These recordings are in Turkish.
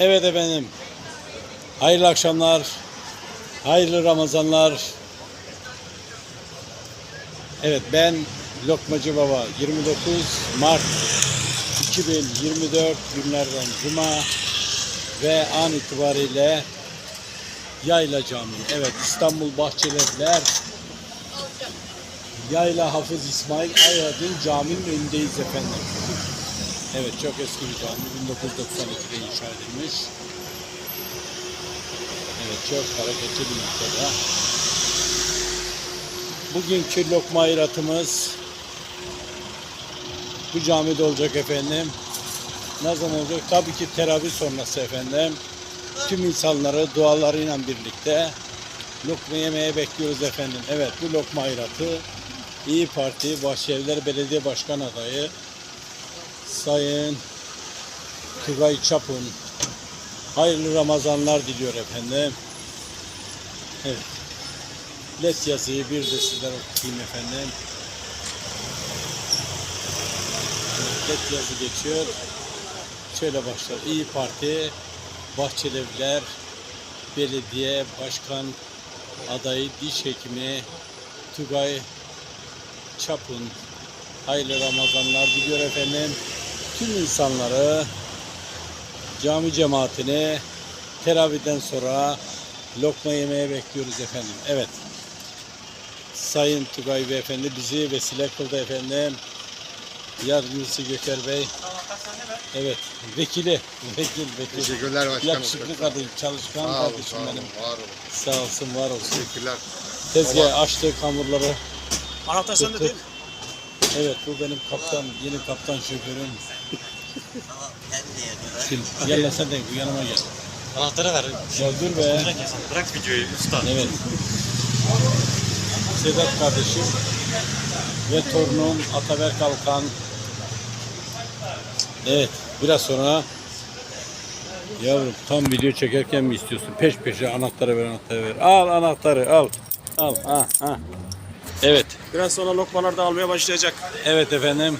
Evet efendim. Hayırlı akşamlar. Hayırlı Ramazanlar. Evet ben Lokmacı Baba 29 Mart 2024 günlerden Cuma ve an itibariyle Yayla Camii. Evet İstanbul Bahçelievler Yayla Hafız İsmail Ayadın Camii'nin önündeyiz efendim. Evet çok eski bir cami. 1992'de inşa edilmiş. Evet çok hareketli bir noktada. Bugünkü lokma ayratımız bu camide olacak efendim. Ne zaman olacak? Tabii ki teravih sonrası efendim. Tüm insanları dualarıyla birlikte lokma yemeye bekliyoruz efendim. Evet bu lokma ayratı İyi Parti Bahçelievler Belediye Başkan adayı Sayın Tugay Çapun hayırlı Ramazanlar diliyor efendim. Evet. Let yazıyı bir de sizlere okuyayım efendim. Let yazı geçiyor. Şöyle başlar. İyi Parti Bahçelievler Belediye Başkan adayı diş hekimi Tugay Çapun hayırlı Ramazanlar diliyor efendim. Tüm insanları cami cemaatini teravihden sonra lokma yemeye bekliyoruz efendim. Evet. Sayın Tugay Beyefendi bizi vesile kıldı efendim. Yardımcısı Göker Bey. Evet. Vekili. Vekil, vekil. Teşekkürler başkanım. Yakışıklı kadın, çalışkan Sağ olun, kardeşim sağ olun, benim. var olun. Sağ olsun, var olsun. Teşekkürler. Tezgah açtık hamurları. Anahtar sende değil mi? Evet bu benim kaptan, yeni kaptan şoförüm. Şimdi gel lan sen de bu yanıma gel. Anahtarı ver. Ya dur be. Bırak, bırak videoyu usta. Evet. Sedat kardeşim ve torunum Ataberk Alkan. Evet biraz sonra Yavrum tam video çekerken mi istiyorsun? Peş peşe anahtarı ver anahtarı ver. Al anahtarı al. Al ha ha. Evet. Biraz sonra lokmalar da almaya başlayacak. Evet efendim.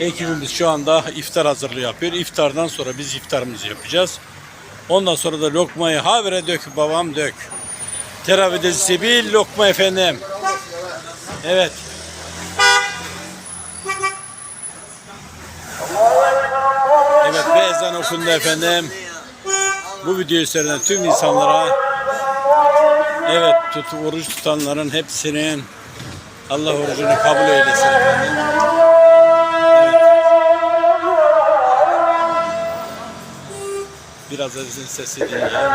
Ekibimiz şu anda iftar hazırlığı yapıyor. İftardan sonra biz iftarımızı yapacağız. Ondan sonra da lokmayı havire dök babam dök. Teravide sebil lokma efendim. Evet. Evet ve ezan okundu efendim. Bu videoyu seyreden tüm insanlara evet tutu oruç tutanların hepsinin Allah orucunu kabul eylesin efendim. Biraz ezin sesi dinleyelim.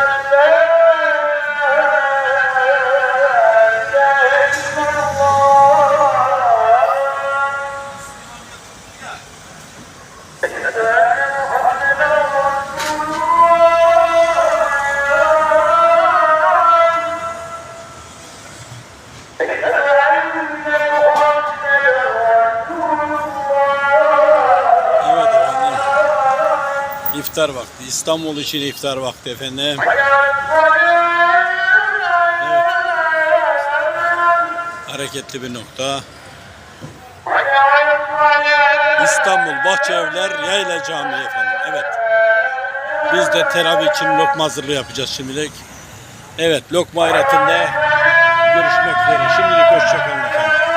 İftar vakti. İstanbul için iftar vakti efendim. Evet. Hareketli bir nokta. İstanbul Bahçeevler Yayla Camii efendim. Evet. Biz de teravih için lokma hazırlığı yapacağız şimdilik. Evet lokma hayratında görüşmek üzere. Şimdilik hoşçakalın efendim.